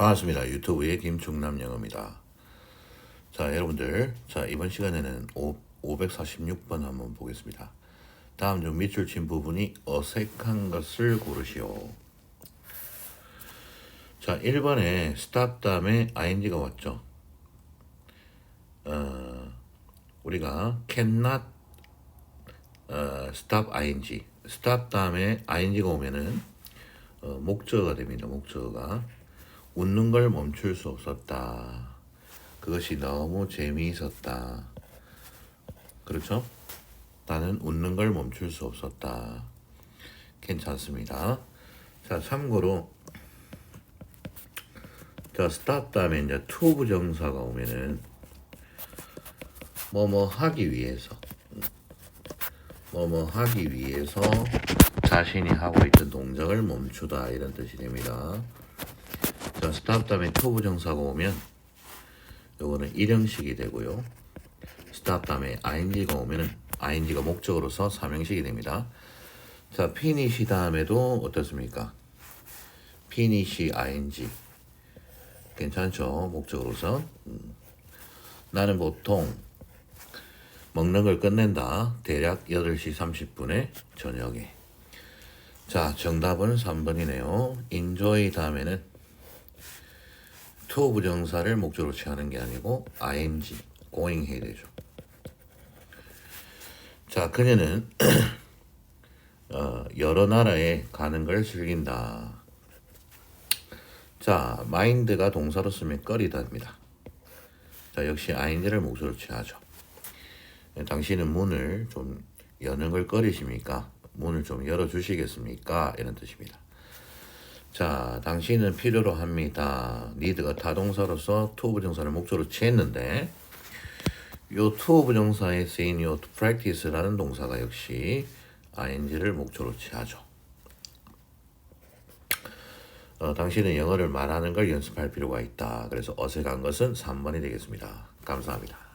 반갑습니다. 유튜브의 김충남 영어입니다. 자, 여러분들. 자, 이번 시간에는 5, 546번 한번 보겠습니다. 다음 중 밑줄 친 부분이 어색한 것을 고르시오. 자, 1번에 stop 다음에 ing가 왔죠. 어, 우리가 cannot 어, stop ing. stop 다음에 ing가 오면은 어, 목적어가 됩니다. 목적어가 웃는 걸 멈출 수 없었다. 그것이 너무 재미있었다. 그렇죠? 나는 웃는 걸 멈출 수 없었다. 괜찮습니다. 자, 참고로 자, stop 다음에 이제 to 부정사가 오면은 뭐뭐 하기 위해서 뭐뭐 하기 위해서 자신이 하고 있던 동작을 멈추다 이런 뜻이 됩니다. 자, stop 다음에 to 부정사가 오면 요거는 일형식이 되고요. stop 다음에 ing가 오면은 ing가 목적으로서 삼형식이 됩니다. 자, finish 다음에도 어떻습니까? finish ing 괜찮죠? 목적으로서 음. 나는 보통 먹는 걸 끝낸다. 대략 8시 30분에 저녁에. 자, 정답은 3번이네요. enjoy 다음에는 to 부정사를 목적으로 취하는 게 아니고 ing, going 해야 되죠. 자, 그녀는 어, 여러 나라에 가는 걸 즐긴다. 자, mind가 동사로 쓰면 꺼리다입니다. 자, 역시 ing를 목적으로 취하죠. 당신은 문을 좀 여는 걸 꺼리십니까? 문을 좀 열어주시겠습니까? 이런 뜻입니다. 자, 당신은 필요로 합니다. 니드가 타동사로서 to 부정사를 목적으로 취했는데 요 to 부정사에 쓰인 요 practice라는 동사가 역시 ing를 목적으로 취하죠. 어, 당신은 영어를 말하는 걸 연습할 필요가 있다. 그래서 어색한 것은 3번이 되겠습니다. 감사합니다.